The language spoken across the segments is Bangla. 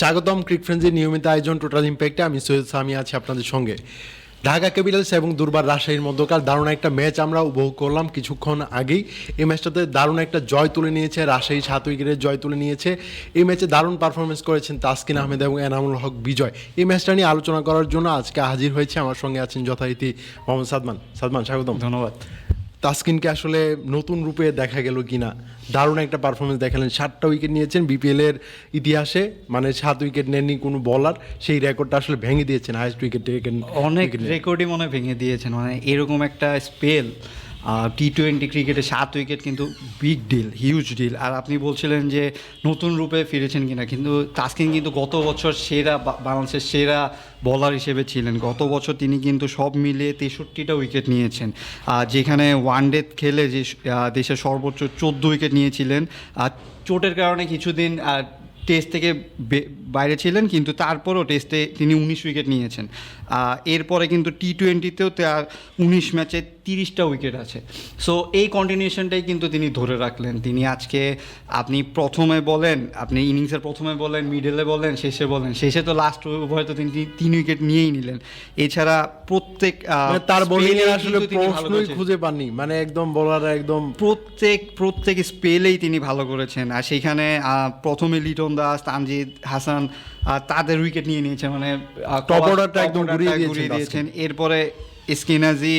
স্বাগতম ক্রিক ফ্রেন্ডসের নিয়মিত আয়োজন টোটাল ইম্প্যাক্টে আমি সৈয়দ সামি আছি আপনাদের সঙ্গে। ঢাকা ক্যাপিটালস এবং দুর্বার রাজশাহীর মধ্যকার দারুণ একটা ম্যাচ আমরা উপভোগ করলাম কিছুক্ষণ আগেই। এই ম্যাচটাতে দারুণ একটা জয় তুলে নিয়েছে, রাজশাহী সাত উইকেটের জয় তুলে নিয়েছে। এই ম্যাচে দারুণ পারফরমেন্স করেছেন তাসকিন আহমেদ এবং এনামুল হক বিজয়। এই ম্যাচটা নিয়ে আলোচনা করার জন্য আজকে হাজির হয়েছে আমার সঙ্গে আছেন যথারীতি মোহাম্মদ সাদমান। সাদমান, স্বাগতম। ধন্যবাদ। তাসকিনকে আসলে নতুন রূপে দেখা গেল কিনা? দারুণ একটা পারফরমেন্স দেখালেন। সাতটা উইকেট নিয়েছেন বিপিএলের ইতিহাসে। মানে সাত উইকেট নেননি কোনো বলার সেই রেকর্ডটা আসলে ভেঙে দিয়েছেন হাইস্ট উইকেট অনেক রেকর্ডই মনে ভেঙে দিয়েছেন। মানে এরকম একটা স্পেল টি টোয়েন্টি ক্রিকেটে সাত উইকেট কিন্তু বিগ ডিল হিউজ ডিল আর আপনি বলছিলেন যে নতুন রূপে ফিরেছেন কিনা, কিন্তু তাসকিন কিন্তু গত বছর সেরা বাংলাদেশের সেরা বলার হিসেবে ছিলেন। গত বছর তিনি কিন্তু সব মিলিয়ে তেষট্টিটা উইকেট নিয়েছেন। আর যেখানে ওয়ান ডে খেলে যে দেশের সর্বোচ্চ চোদ্দ উইকেট নিয়েছিলেন। আর চোটের কারণে কিছুদিন টেস্ট থেকে বাইরে ছিলেন কিন্তু তারপরও টেস্টে তিনি উনিশ উইকেট নিয়েছেন। এরপরে কিন্তু টি টোয়েন্টিতেও তার উনিশ ম্যাচে তিরিশটা উইকেট আছে। সো এই কন্টিনিউশনটাই কিন্তু তিনি ধরে রাখলেন। তিনি আজকে আপনি প্রথমে বলেন আপনি ইনিংসের প্রথমে বলেন মিডলে বলেন শেষে বলেন। শেষে তো লাস্ট ওভারে তো তিনি তিন উইকেট নিয়েই নিলেন। এছাড়া প্রত্যেক মানে তার বোলিং আসলে প্রশ্নই খুঁজে পাননি। মানে একদম বলার একদম প্রত্যেক প্রত্যেক স্পেলেই তিনি ভালো করেছেন। আর সেখানে প্রথমে লিটন দাস তানজিদ হাসান তাদের উইকেট নিয়ে নিয়েছেন মানে একদম ঘুরিয়ে দিয়েছেন এরপরে স্কিনাজি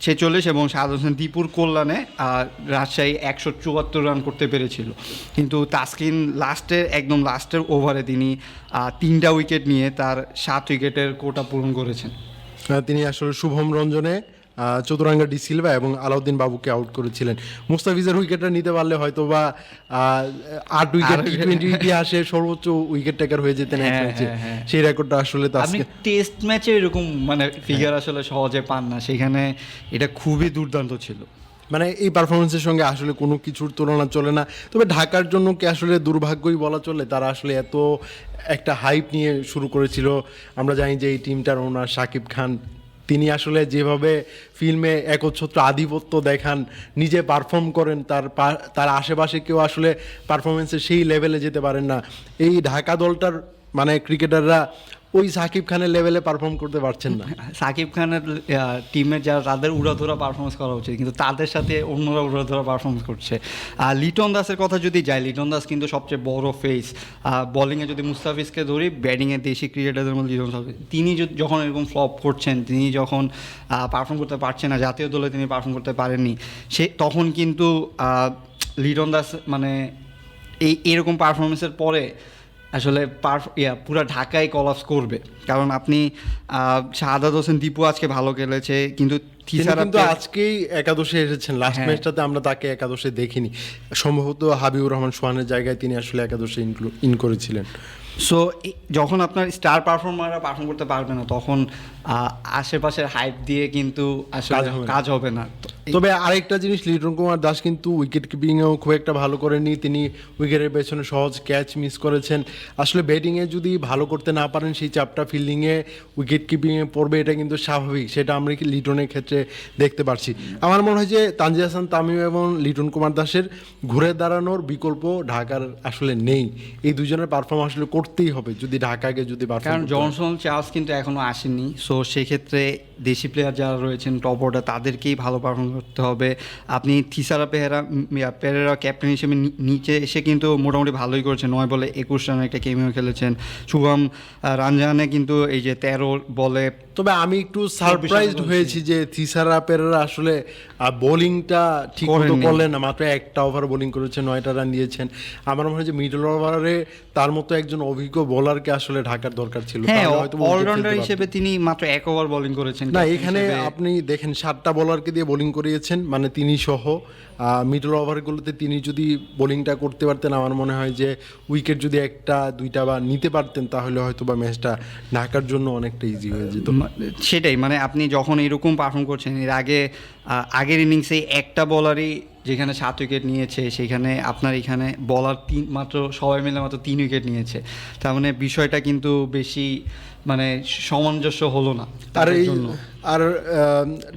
ছেচল্লিশ এবং শাহাদ হোসেন দীপুর কল্যাণে আহ, রাজশাহী একশো চুয়াত্তর রান করতে পেরেছিল। কিন্তু তাসকিন লাস্টের একদম লাস্টের ওভারে তিনি আহ, তিনটা উইকেট নিয়ে তার সাত উইকেটের কোটা পূরণ করেছেন। আহ, তিনি আসলে শুভম রঞ্জনে চতুরাঙ্গা ডি সিলভা এবং আলাউদ্দিন বাবুকে আউট করেছিলেন। মুস্তাফিজের উইকেটটা নিতে পারলে হয়তো বা আট উইকেট টি টোয়েন্টি ইতিহাসে সর্বোচ্চ উইকেট টেকার হয়ে যেতেন এক হ্যাঁ, ম্যাচে হ্যাঁ, হ্যাঁ। সেই রেকর্ডটা আসলে আপনি টেস্ট ম্যাচে এরকম মানে ফিগার আসলে সহজে পান না। সেখানে এটা খুবই দুর্দান্ত ছিল। মানে এই পারফরমেন্সের সঙ্গে আসলে কোনো কিছুর তুলনা চলে না। তবে ঢাকার জন্য কি আসলে দুর্ভাগ্যই বলা চলে? তারা আসলে এত একটা হাইপ নিয়ে শুরু করেছিল। আমরা জানি যে এই টিমটার ওনার সাকিব খান তিনি আসলে যেভাবে ফিল্মে একচ্ছত্র আধিপত্য দেখান, নিজে পারফর্ম করেন, তার তার আশেপাশে কেউ আসলে পারফরমেন্সে সেই লেভেলে যেতে পারেন না। এই ঢাকা দলটার মানে ক্রিকেটাররা ওই সাকিব খানের লেভেলে পারফর্ম করতে পারছেন না। সাকিব খানের টিমের যারা, তাদের উড়াধুরা পারফরমেন্স করা উচিত, কিন্তু তাদের সাথে অন্যরা উড়াধুরা পারফরমেন্স করছে। আর লিটন দাসের কথা যদি যাই, লিটন দাস কিন্তু সবচেয়ে বড় ফেস বোলিংয়ে যদি মুস্তাফিজকে ধরি ব্যাটিংয়ে দেশি ক্রিকেটারদের মধ্যে লিটন দাস তিনি যখন এরকম ফ্লপ করছেন, তিনি যখন পারফর্ম করতে পারছেন না, জাতীয় দলে তিনি পারফর্ম করতে পারেননি, সে, তখন কিন্তু লিটন দাস মানে এই, এরকম পারফরমেন্সের পরে আসলে ইয়া, পুরো ঢাকায় কলাপস করবে। কারণ আপনি শাহাদাত হোসেন দীপু আজকে ভালো খেলেছে, কিন্তু কিন্তু আজকেই একাদশে এসেছেন। লাস্ট। ম্যাচটাতে আমরা তাকে একাদশে দেখিনি। সম্ভবত হাবিবুর রহমান সোহানের জায়গায় তিনি আসলে একাদশে ইন করেছিলেন। সো যখন আপনার স্টার পারফর্মাররা পারফর্ম করতে পারবে না তখন আশেপাশের হাইপ দিয়ে কিন্তু আসলে কাজ হবে না। তবে আরেকটা জিনিস লিটন কুমার দাস কিন্তু উইকেট কিপিংয়েও খুব একটা ভালো করেননি। তিনি উইকেটের পেছনে সহজ ক্যাচ মিস করেছেন। আসলে ব্যাটিংয়ে যদি ভালো করতে না পারেন সেই চাপটা ফিল্ডিংয়ে উইকেট কিপিংয়ে পড়বে এটা কিন্তু স্বাভাবিক। সেটা আমরা কি লিটনের ক্ষেত্রে দেখতে পারছি। আমার মনে হয় যে তানজিদ হাসান তামিম এবং লিটন কুমার দাসের ঘুরে দাঁড়ানোর বিকল্প ঢাকার আসলে নেই। এই দুজনের পারফর্ম আসলে করতেই হবে যদি ঢাকাকে যদি কারণ জনসন চার্লস কিন্তু এখনও আসেনি। সো সেক্ষেত্রে দেশি প্লেয়ার যারা রয়েছেন টপ অর্ডার তাদেরকেই ভালো পারফর্ম করতে হবে। আপনি থিসারা পেহেরা পেরেরা ক্যাপ্টেন হিসেবে নিচে এসে কিন্তু মোটামুটি ভালোই করেছেন। নয় বলে একুশ রানের একটা কেমিও খেলেছেন। শুভম রানজানে কিন্তু এই যে তেরো বলে তবে আমি একটু সারপ্রাইজড হয়েছি যে থিসারা পেরেরা আসলে বোলিংটা ঠিক মতো করলেন না। মাত্র একটা ওভার বোলিং করেছেন নয়টা রান দিয়েছেন। আমার মনে হয় যে মিডল ওভারে তার মতো একজন অভিজ্ঞ বোলারকে আসলে ঢাকার দরকার ছিল। হ্যাঁ অলরাউন্ডার হিসেবে তিনি মাত্র এক ওভার বোলিং করেছেন। না এখানে আপনি দেখেন সাতটা বোলারকে দিয়ে বোলিং করিয়েছেন মানে তিনি সহ মিডল ওভারগুলোতে তিনি যদি বোলিংটা করতে পারতেন আমার মনে হয় যে উইকেট যদি একটা দুইটা বা নিতে পারতেন তাহলে হয়তো বা ম্যাচটা ঢাকার জন্য অনেকটা ইজি হয়ে যেত। সেটাই মানে আপনি যখন এরকম পারফর্ম করছেন। এর আগে আগের ইনিংসে একটা বলারই যেখানে সাত উইকেট নিয়েছে সেখানে আপনার এখানে বলার তিন মাত্র সবাই মিলে মাত্র তিন উইকেট নিয়েছে। তার মানে বিষয়টা কিন্তু বেশি মানে সামঞ্জস্য হলো না আর এই আর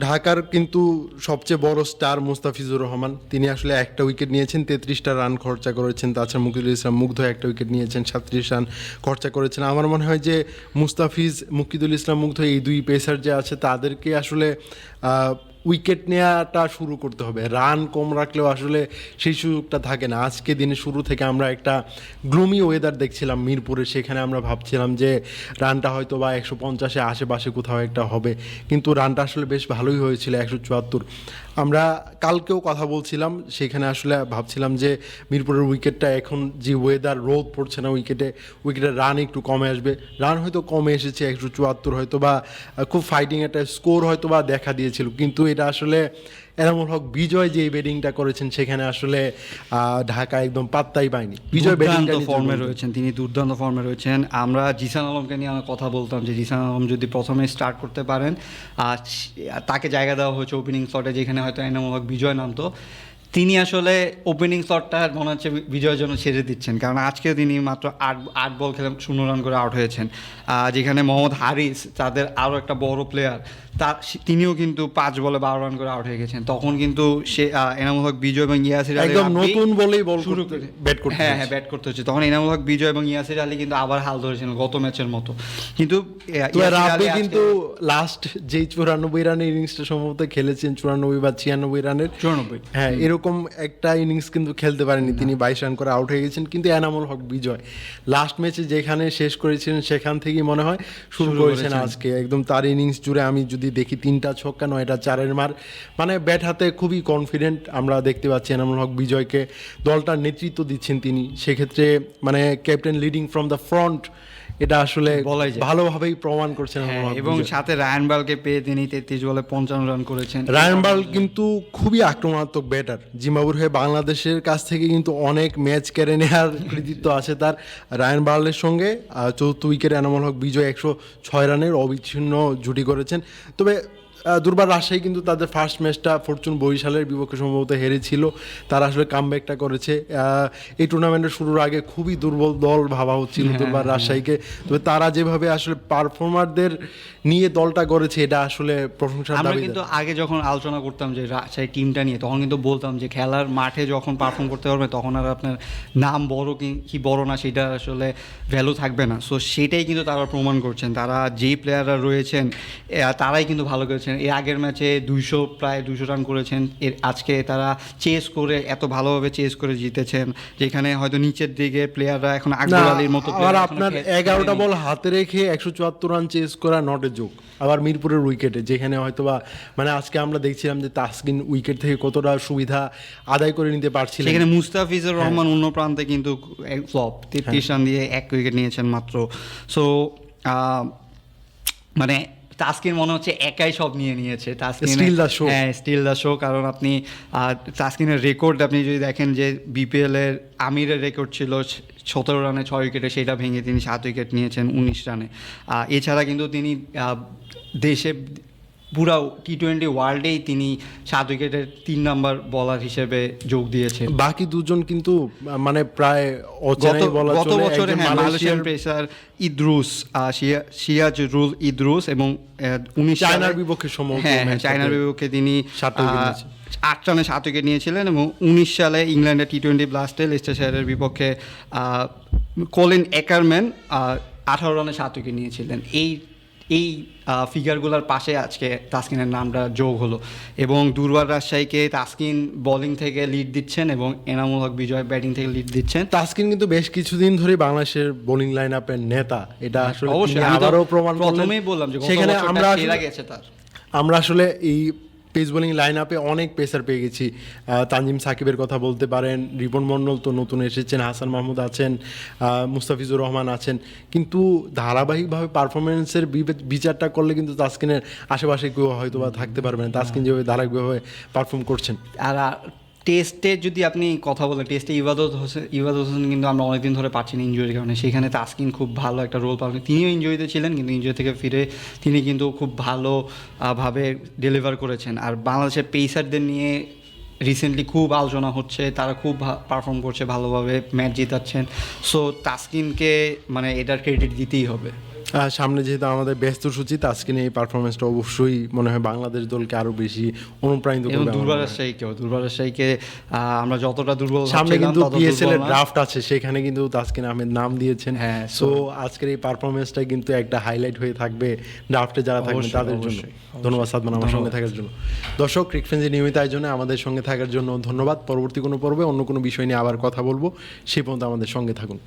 ঢাকার কিন্তু সবচেয়ে বড় স্টার মুস্তাফিজুর রহমান তিনি আসলে একটা উইকেট নিয়েছেন তেত্রিশটা রান খরচা করেছেন তাছাড়া মুকিদুল ইসলাম মুগ্ধ একটা উইকেট নিয়েছেন সাতত্রিশ রান খরচা করেছেন। আমার মনে হয় যে মুস্তাফিজ মুকিদুল ইসলাম মুগ্ধ এই দুই পেসার যে আছে তাদেরকে আসলে আহ, উইকেট নেওয়াটা শুরু করতে হবে। রান কম রাখলেও আসলে সেই সুযোগটা থাকে না। আজকে দিনে শুরু থেকে আমরা একটা গ্লুমি ওয়েদার দেখছিলাম মিরপুরে। সেখানে আমরা ভাবছিলাম যে, রানটা হয়তো বা একশো পঞ্চাশে আশেপাশে কোথাও একটা হবে। কিন্তু রানটা আসলে বেশ ভালোই হয়েছিল, একশো চুয়াত্তর। আমরা কালকেও কথা বলছিলাম, সেখানে আসলে ভাবছিলাম যে মিরপুরের উইকেটটা এখন যে ওয়েদার রোদ পড়ছে না উইকেটে, উইকেটের রান একটু কমে আসবে। রান হয়তো কমে এসেছে একশো চুয়াত্তর হয়তো বা খুব ফাইটিং একটা স্কোর হয়তো বা দেখা দিয়েছিল, কিন্তু এটা আসলে এনামুল হক বিজয় যে ব্যাটিংটা করেছেন সেখানে আসলে ঢাকা একদম পাত্তাই পায়নি। বিজয় ব্যাটিংটা ফর্মে রয়েছেন তিনি দুর্দান্ত ফর্মে রয়েছেন। আমরা জিসান আলমকে নিয়ে আমরা কথা বলতাম যে জিসান আলম যদি প্রথমে স্টার্ট করতে পারেন আর তাকে জায়গা দেওয়া হয়েছে ওপেনিং স্লটে যেখানে হয়তো এনামুল হক বিজয় নামতো। তিনি আসলে ওপেনিং স্লটটা মনে হচ্ছে বিজয়ের জন্য ছেড়ে দিচ্ছেন। কারণ আজকে তিনি মাত্র আট আট বল খেলে শূন্য রান করে আউট হয়েছেন। যেখানে মোহাম্মদ হারিস তাদের আরও একটা বড় প্লেয়ার তার তিনিও কিন্তু পাঁচ বলে বারো রান করে আউট হয়ে গেছেন। তখন কিন্তু সে এনামুল হক বিজয় এবং ইয়াসির আলী একদম নতুন বলেই বল শুরু করে ব্যাট করতে হ্যাঁ হ্যাঁ ব্যাট করতে হচ্ছে। তখন এনামুল হক বিজয় এবং ইয়াসির আলী কিন্তু আবার হাল ধরেছিলেন গত ম্যাচের মতো। কিন্তু তো রাব্বি কিন্তু লাস্ট যেই চুরানব্বই রানের ইনিংসটা সম্ভবত খেলেছেন চুরানব্বই বা ছিয়ানব্বই রানের চুরানব্বই। হ্যাঁ এরকম একটা ইনিংস কিন্তু খেলতে পারেনি। তিনি বাইশ রান করে আউট হয়ে গেছেন কিন্তু এনামুল হক বিজয়। লাস্ট ম্যাচে যেখানে শেষ করেছিলেন সেখান থেকেই মনে হয় শুরু করেছেন। আজকে। একদম তার ইনিংস জুড়ে আমি যদি দেখি তিনটা ছক্কা নয়টা চারের মার মানে ব্যাট হাতে খুবই কনফিডেন্ট আমরা দেখতে পাচ্ছি এনামুল হক বিজয়কে। দলটার নেতৃত্ব দিচ্ছেন তিনি। সেক্ষেত্রে মানে captain leading from the front এটা আসলে বলাই যায়। ভালোভাবেই প্রমাণ করছেন হ্যাঁ, এবং সাথে রায়ান বালকে পেয়ে তিনি তেত্রিশ বলে পঞ্চান্ন রান করেছেন। রায়ান বাল কিন্তু খুবই আক্রমণাত্মক ব্যাটার জিম্বাবুর হয়ে বাংলাদেশের কাছ থেকে কিন্তু অনেক ম্যাচ কেড়ে নেওয়ার কৃতিত্ব আছে তার। রায়ান বার্লের সঙ্গে চতুর্থ উইকেট এনামল হক বিজয় একশো ছয় রানের অবিচ্ছিন্ন জুটি করেছেন। তবে দুর্বার রাজশাহী কিন্তু তাদের ফার্স্ট ম্যাচটা ফরচুন বরিশালের বিপক্ষে সম্ভবত হেরেছিল। তারা আসলে কামব্যাকটা করেছে। এই টুর্নামেন্টের শুরুর আগে খুবই দুর্বল দল ভাবা হচ্ছিল দুর্বার রাজশাহীকে। তবে তারা যেভাবে আসলে পারফর্মারদের নিয়ে দলটা গড়েছে এটা আসলে প্রশংসা আমরা কিন্তু আগে যখন আলোচনা করতাম যে রাজশাহী টিমটা নিয়ে তখন কিন্তু বলতাম যে খেলার মাঠে যখন পারফর্ম করতে পারবে তখন আর আপনার নাম বড় কি কি বড় না সেটা আসলে ভ্যালু থাকবে না। সো সেটাই কিন্তু তারা প্রমাণ করছেন। তারা যেই প্লেয়াররা রয়েছেন তারাই কিন্তু ভালো করেছেন। এর আগের ম্যাচে দুইশো প্রায় দুইশো রান করেছেন। এর আজকে তারা চেস করে এত ভালোভাবে চেস করে জিতেছেন যেখানে হয়তো নিচের দিকে প্লেয়াররা এখন আকবর আলীর মতো এখনও আপনার এগারোটা বল হাতে রেখে একশো চুয়াত্তর রান চেস করা নট এ যোগ আবার মিরপুরের উইকেটে যেখানে হয়তো বা মানে আজকে আমরা দেখছিলাম যে তাসকিন উইকেট থেকে কতটা সুবিধা আদায় করে নিতে পারছিলেন। সেখানে মুস্তাফিজুর রহমান অন্য প্রান্তে কিন্তু ফ্লপ তেত্রিশ রান দিয়ে এক উইকেট নিয়েছেন মাত্র। সো মানে তাস্কিন মনে হচ্ছে একাই সব নিয়ে নিয়েছে। তাস্কিন স্টিল শো হ্যাঁ স্টিল দ্য শো কারণ আপনি তাসকিনের রেকর্ড আপনি যদি দেখেন যে বিপিএলের আমিরের রেকর্ড ছিল সতেরো রানে ছয় উইকেটে সেটা ভেঙে তিনি সাত উইকেট নিয়েছেন উনিশ রানে। এছাড়া কিন্তু তিনি দেশে পুরা টি টোয়েন্টি ওয়ার্ল্ডেই তিনি সাত উইকেটের তিন নাম্বার বলার হিসেবে যোগ দিয়েছেন বাকি দুজন কিন্তু মানে প্রায় গত অচেনাই বলা গত বছরে হ্যাঁ Malaysian pacer Idrus Syazrul Idrus এবং উনিশ চায়নার বিপক্ষে সম্ভবত হ্যাঁ হ্যাঁ চায়নার বিপক্ষে তিনি। আট রানে সাত উইকেট নিয়েছিলেন এবং উনিশ সালে ইংল্যান্ডের টি টোয়েন্টি ব্লাস্টে লেস্টারশায়ারের বিপক্ষে আহ, কলিন একারম্যান আঠারো রানে সাত উইকেট নিয়েছিলেন এই এই ফিগারগুলোর পাশে আজকে তাস্কিনের নামটা যোগ হলো এবং দুর্বার রাজশাহীকে তাস্কিন বোলিং থেকে লিড দিচ্ছেন এবং এনামুল হক বিজয় ব্যাটিং থেকে লিড দিচ্ছেন। তাস্কিন কিন্তু বেশ কিছুদিন ধরে বাংলাদেশের বোলিং লাইন আপের নেতা। এটা আসলে আবারও প্রমাণ প্রথমেই বললাম যে সেখানে আমরা গেছে তার। আমরা আসলে এই পেস বোলিং লাইন আপে অনেক পেসার পেয়ে গেছি। তানজিম সাকিবের কথা বলতে পারেন রিপন মন্ডল তো নতুন এসেছেন, হাসান মাহমুদ আছেন মুস্তাফিজুর রহমান আছেন। কিন্তু ধারাবাহিকভাবে পারফরমেন্সের বিচারটা করলে কিন্তু তাসকিনের আশেপাশে কেউ হয়তো বা থাকতে পারবে না। তাসকিন যেভাবে ধারাবাহিকভাবে পারফর্ম করছেন। আর টেস্টে যদি আপনি কথা বলেন টেস্টে ইবাদত হোসেন ইবাদত হোসেন কিন্তু আমরা অনেকদিন ধরে পাচ্ছি না ইঞ্জুরির কারণে। সেখানে তাসকিন খুব ভালো একটা রোল পাবেন তিনিও ইঞ্জুরিতে ছিলেন কিন্তু ইঞ্জুরি থেকে ফিরে তিনি কিন্তু খুব ভালো আহ, ভাবে ডেলিভার করেছেন। আর বাংলাদেশের পেসারদের নিয়ে রিসেন্টলি খুব আলোচনা হচ্ছে তারা খুব পারফর্ম করছে ভালোভাবে ম্যাচ জিতাচ্ছেন। সো তাসকিনকে মানে এটার ক্রেডিট দিতেই হবে। সামনে যেহেতু আমাদের ব্যস্ত সূচি তাস্কিন এই পারফরমেন্সটা অবশ্যই মনে হয় বাংলাদেশ দলকে আরও বেশি অনুপ্রাণিত করবে হয়। রাজশাহীকেও দুর্বার রাজশাহীকে আমরা যতটা দুর্বল সামনে কিন্তু পিএসএল এর ড্রাফট আছে সেখানে কিন্তু তাসকিন আহমেদ নাম দিয়েছেন। হ্যাঁ, সো আজকের এই পারফরমেন্সটা কিন্তু একটা হাইলাইট হয়ে থাকবে ড্রাফটে যারা থাকবেন তাদের জন্য। ধন্যবাদ সাদমান আমার সঙ্গে থাকার জন্য। দর্শক ক্রিকফেন্সি নিয়মিত আয়োজনে আমাদের সঙ্গে থাকার জন্য ধন্যবাদ। পরবর্তী কোনো পর্বে অন্য কোনো বিষয় নিয়ে আবার কথা বলব। সেই পর্যন্ত আমাদের সঙ্গে থাকুন।